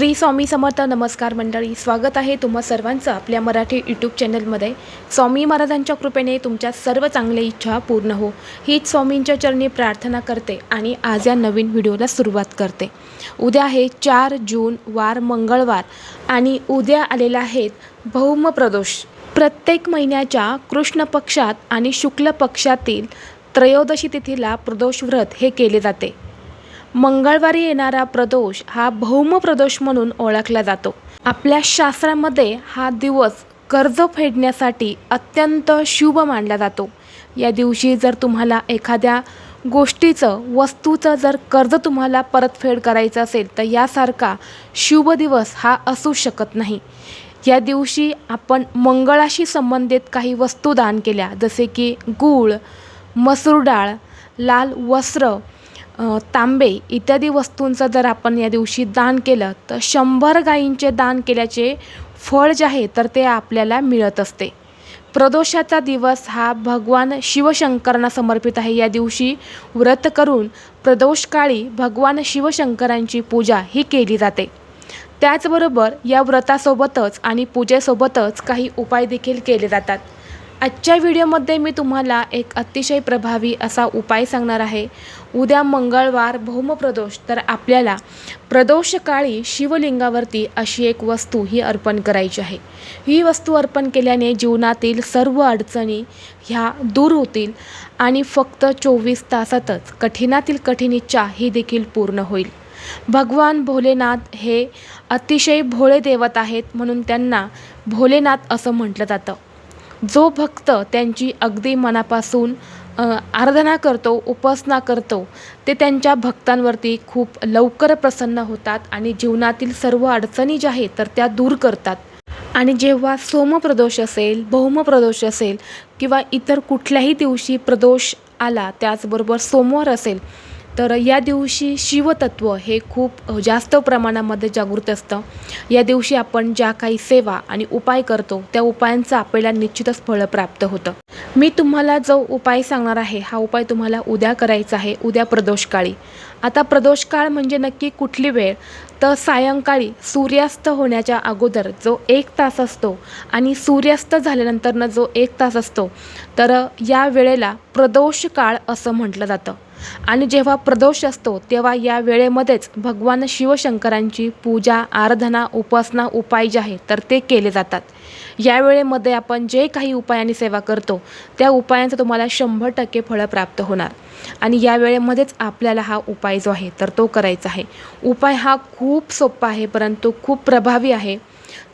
श्री स्वामी समर्थ नमस्कार मंडळी स्वागत आहे तुम्हा सर्वांचं आपल्या मराठी यूट्यूब चॅनलमध्ये स्वामी महाराजांच्या कृपेने तुमच्या सर्व चांगल्या इच्छा पूर्ण हो. हीच स्वामींच्या चरणी प्रार्थना करते आणि आज या नवीन व्हिडिओला सुरुवात करते. उद्या आहे चार जून वार मंगळवार आणि उद्या आलेला आहेत भौम प्रदोष. प्रत्येक महिन्याच्या कृष्ण पक्षात आणि शुक्ल पक्षातील त्रयोदशी तिथीला प्रदोष व्रत हे केले जाते. मंगळवारी येणारा प्रदोष हा भौम प्रदोष म्हणून ओळखला जातो. आपल्या शास्त्रामध्ये हा दिवस कर्ज फेडण्यासाठी अत्यंत शुभ मानला जातो. या दिवशी जर तुम्हाला एखाद्या गोष्टीचं वस्तूचं जर कर्ज तुम्हाला परतफेड करायचं असेल तर यासारखा शुभ दिवस हा असू शकत नाही. या दिवशी आपण मंगळाशी संबंधित काही वस्तू दान केल्या जसे की गूळ मसूर डाळ लाल वस्त्र तांबे इत्यादी वस्तूंचं जर आपण या दिवशी दान केलं तर शंभर गायींचे दान केल्याचे फळ जे आहे तर ते आपल्याला मिळत असते. प्रदोषाचा दिवस हा भगवान शिवशंकरांना समर्पित आहे. या दिवशी व्रत करून प्रदोषकाळी भगवान शिवशंकरांची पूजा ही केली जाते. त्याचबरोबर या व्रतासोबतच आणि पूजेसोबतच काही उपाय देखील केले जातात. आजच्या व्हिडिओमध्ये मी तुम्हाला एक अतिशय प्रभावी असा उपाय सांगणार आहे. उद्या मंगळवार भौमप्रदोष तर आपल्याला प्रदोषकाळी शिवलिंगावरती अशी एक वस्तू ही अर्पण करायची आहे. ही वस्तू अर्पण केल्याने जीवनातील सर्व अडचणी ह्या दूर होतील आणि फक्त चोवीस तासातच कठीणातील कठीण इच्छा ही देखील पूर्ण होईल. भगवान भोलेनाथ हे अतिशय भोळे देवत आहेत म्हणून त्यांना भोलेनाथ असं म्हटलं जातं. जो भक्त त्यांची अगदी मनापासून आराधना करतो उपासना करतो ते त्यांच्या भक्तांवरती खूप लवकर प्रसन्न होतात आणि जीवनातील सर्व अडचणी ज्या आहेत तर त्या दूर करतात. आणि जेव्हा सोमप्रदोष असेल भौमप्रदोष असेल किंवा इतर कुठल्याही दिवशी प्रदोष आला त्याचबरोबर सोमवार असेल तर या दिवशी शिवतत्व हे खूप जास्त प्रमाणामध्ये जागृत असतं. या दिवशी आपण ज्या काही सेवा आणि उपाय करतो त्या उपायांचं आपल्याला निश्चितच फळ प्राप्त होतं. मी तुम्हाला जो उपाय सांगणार आहे हा उपाय तुम्हाला उद्या करायचा आहे उद्या प्रदोषकाळी. आता प्रदोषकाळ म्हणजे नक्की कुठली वेळ? तर सायंकाळी सूर्यास्त होण्याच्या अगोदर जो एक तास असतो आणि सूर्यास्त झाल्यानंतरनं जो एक तास असतो तर या वेळेला प्रदोष काळ असं म्हटलं जातं. आणि जेव्हा प्रदोष असतो तेव्हा या वेळेमध्येच भगवान शिवशंकरांची पूजा आराधना उपासना उपाय जे आहे तर ते केले जातात. या वेळेमध्ये आपण जे काही उपाय आणि सेवा करतो त्या उपायांचं तुम्हाला शंभर टक्के फळं प्राप्त होणार. आणि या वेळेमध्येच आपल्याला हा उपाय जो आहे तर तो करायचा आहे. उपाय हा खूप सोपा आहे परंतु खूप प्रभावी आहे.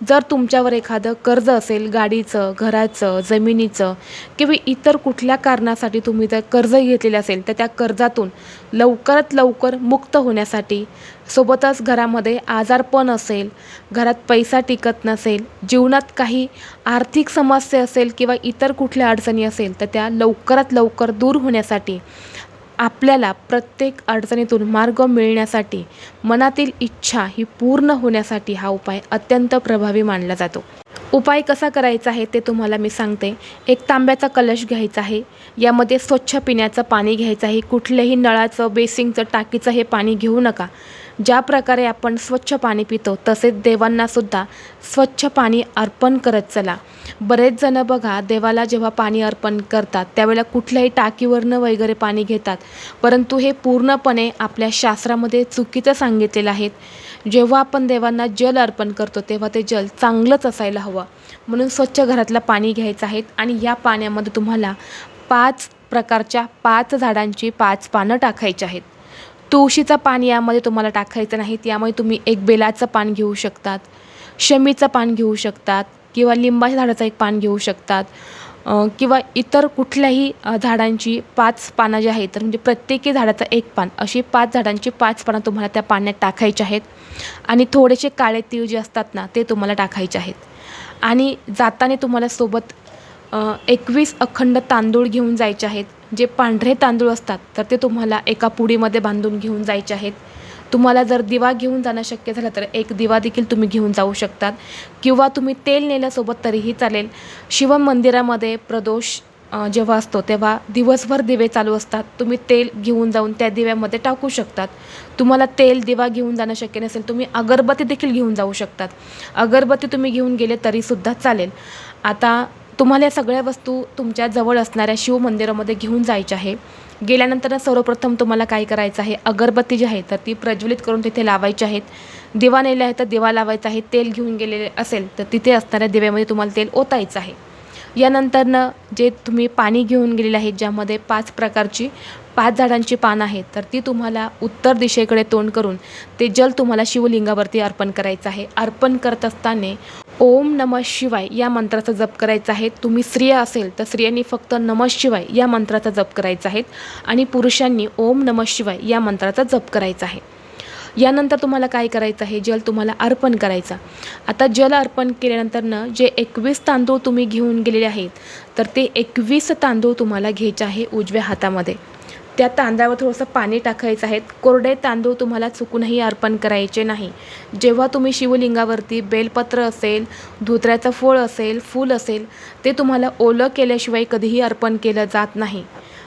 जर तुमच्यावर एखादं कर्ज असेल गाडीचं घराचं जमिनीचं किंवा इतर कुठल्या कारणासाठी तुम्ही जर कर्ज घेतलेलं असेल तर त्या कर्जातून लवकरात लवकर मुक्त होण्यासाठी सोबतच घरामध्ये आजारपण असेल घरात पैसा टिकत नसेल जीवनात काही आर्थिक समस्या असेल किंवा इतर कुठल्या अडचणी असेल तर त्या लवकरात लवकर दूर होण्यासाठी आपल्याला प्रत्येक अडचणीतून मार्ग मिळण्यासाठी मनातील इच्छा ही पूर्ण होण्यासाठी हा उपाय अत्यंत प्रभावी मानला जातो. उपाय कसा करायचा आहे ते तुम्हाला मी सांगते. एक तांब्याचा कलश घ्यायचा आहे. यामध्ये स्वच्छ पिण्याचं पाणी घ्यायचं आहे. कुठल्याही नळाचं बेसिंगचं टाकीचं हे पाणी घेऊ नका. ज्या प्रकारे आपण स्वच्छ पाणी पितो तसेच देवांनासुद्धा स्वच्छ पाणी अर्पण करत चला. बरेच जणं बघा देवाला जेव्हा पाणी अर्पण करतात त्यावेळेला कुठल्याही टाकीवरनं वगैरे पाणी घेतात. परंतु हे पूर्णपणे आपल्या शास्त्रामध्ये चुकीचं सांगितलेलं आहे. जेव्हा आपण देवांना जल अर्पण करतो तेव्हा ते जल चांगलंच असायला हवं. म्हणून स्वच्छ घरातलं पाणी घ्यायचं आहे आणि या पाण्यामध्ये तुम्हाला पाच प्रकारच्या पाच झाडांची पाच पानं टाकायची आहेत. तुळशीचं पान यामध्ये तुम्हाला टाकायचं नाहीत यामुळे तुम्ही एक बेलाचं पान घेऊ शकतात शमीचं पान घेऊ शकतात किंवा लिंबाच्या झाडाचं एक पान घेऊ शकतात किंवा इतर कुठल्याही झाडांची पाच पानं जी आहेत तर म्हणजे प्रत्येकी झाडाचं एक पान अशी पाच झाडांची पाच पानं तुम्हाला त्या पाण्यात टाकायची आहेत आणि थोडेसे काळे तीळ जे असतात ना ते तुम्हाला टाकायचे आहेत. आणि जाताना तुम्हाला सोबत एकवीस अखंड तांदूळ घेऊन जायचे आहेत. जे पांढरे तांदूळ असतात तर ते तुम्हाला एका पुडीमध्ये बांधून घेऊन जायचे आहेत. तुम्हाला जर दिवा घेऊन जाणं शक्य झालं तर एक दिवा देखील तुम्ही घेऊन जाऊ शकतात. किंवा तुम्ही तेल नेल्यासोबत तरीही चालेल. शिव मंदिरामध्ये प्रदोष जेव्हा असतो तेव्हा दिवसभर दिवे चालू असतात. तुम्ही तेल घेऊन जाऊन त्या दिव्यामध्ये टाकू शकतात. तुम्हाला तेल दिवा घेऊन जाणं शक्य नसेल तुम्ही अगरबत्ती देखील घेऊन जाऊ शकतात. अगरबत्ती तुम्ही घेऊन गेले तरीसुद्धा चालेल. आता तुम्हाला या सगळ्या वस्तू तुमच्या जवळ असणाऱ्या शिवमंदिरामध्ये घेऊन जायच्या आहे. गेल्यानंतर सर्वप्रथम तुम्हाला काय करायचं आहे? अगरबत्ती जी आहे तर ती प्रज्वलित करून तिथे लावायची आहेत. दिवा नेले आहे तर दिवा लावायचा आहे. तेल घेऊन गेलेले असेल तर तिथे असणाऱ्या दिव्यामध्ये तुम्हाला तेल ओतायचं आहे. यानंतरनं जे तुम्ही पाणी घेऊन गेलेले आहेत ज्यामध्ये पाच प्रकारची पाच झाडांची पानं आहेत तर ती तुम्हाला उत्तर दिशेकडे तोंड करून ते जल तुम्हाला शिवलिंगावरती अर्पण करायचं आहे. अर्पण करत असताना ओम नम शिवाय या मंत्राचा जप करायचा आहे. तुम्ही स्त्रिया असेल तर स्त्रियांनी फक्त नम शिवाय या मंत्राचा जप करायचा आहे आणि पुरुषांनी ओम नम शिवाय या मंत्राचा जप करायचा आहे. यानंतर तुम्हाला काय करायचं आहे? जल तुम्हाला अर्पण करायचा. आता जल अर्पण केल्यानंतरनं जे एकवीस तांदूळ तुम्ही घेऊन गेलेले आहेत तर ते एकवीस तांदूळ तुम्हाला घ्यायचे आहे उजव्या हातामध्ये. त्या तांदळावर थोडंसं पाणी टाकायचं आहे. कोरडे तांदूळ तुम्हाला चुकूनही अर्पण करायचे नाही. जेव्हा तुम्ही शिवलिंगावरती बेलपत्र असेल धोत्र्याचं फळ असेल फूल असेल ते तुम्हाला ओलं केल्याशिवाय कधीही अर्पण केलं जात नाही.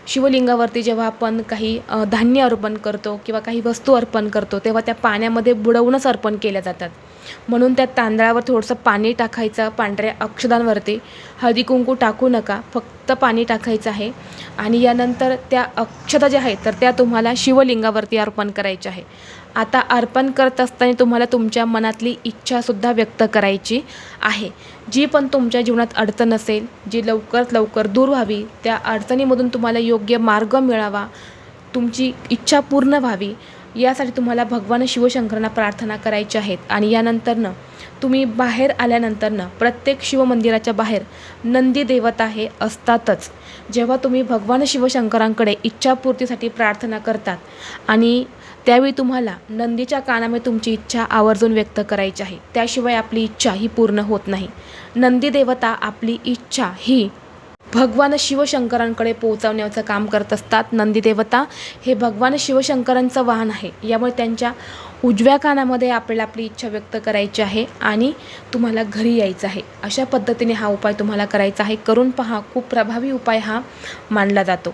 शिवलिंगावरती जेव्हा आपण काही धान्य अर्पण करतो किंवा काही वस्तू अर्पण करतो तेव्हा त्या पाण्यामध्ये बुडवूनच अर्पण केल्या जातात. म्हणून त्या तांदळावर थोडंसं पाणी टाकायचं पांढऱ्या अक्षदांवरती. हळदी कुंकू टाकू नका फक्त पाणी टाकायचं आहे. आणि यानंतर त्या अक्षता ज्या आहेत तर त्या तुम्हाला शिवलिंगावरती अर्पण करायच्या आहे. आता अर्पण करत असताना तुम्हाला तुमच्या मनातली इच्छासुद्धा व्यक्त करायची आहे. जी पण तुमच्या जीवनात अडचण असेल जी लवकरात लवकर दूर व्हावी त्या अडचणीमधून तुम्हाला योग्य मार्ग मिळावा तुमची इच्छा पूर्ण व्हावी यासाठी तुम्हाला भगवान शिवशंकरांना प्रार्थना करायची आहेत. आणि यानंतरनं तुम्ही बाहेर आल्यानंतरनं प्रत्येक शिवमंदिराच्या बाहेर नंदी देवता हे असतातच. जेव्हा तुम्ही भगवान शिवशंकरांकडे इच्छापूर्तीसाठी प्रार्थना करतात आणि त्यावेळी तुम्हाला नंदीच्या कानामध्ये तुमची इच्छा आवर्जून व्यक्त करायची आहे. त्याशिवाय आपली इच्छा ही पूर्ण होत नाही. नंदी देवता आपली इच्छा ही भगवान शिवशंकरांकडे पोहोचवण्याचं काम करत असतात. नंदी देवता हे भगवान शिवशंकरांचं वाहन आहे. यामुळे त्यांच्या उजव्या कानामध्ये आपल्याला आपली इच्छा व्यक्त करायची आहे आणि तुम्हाला घरी यायचं आहे. अशा पद्धतीने हा उपाय तुम्हाला करायचा आहे. करून पहा खूप प्रभावी उपाय हा मानला जातो.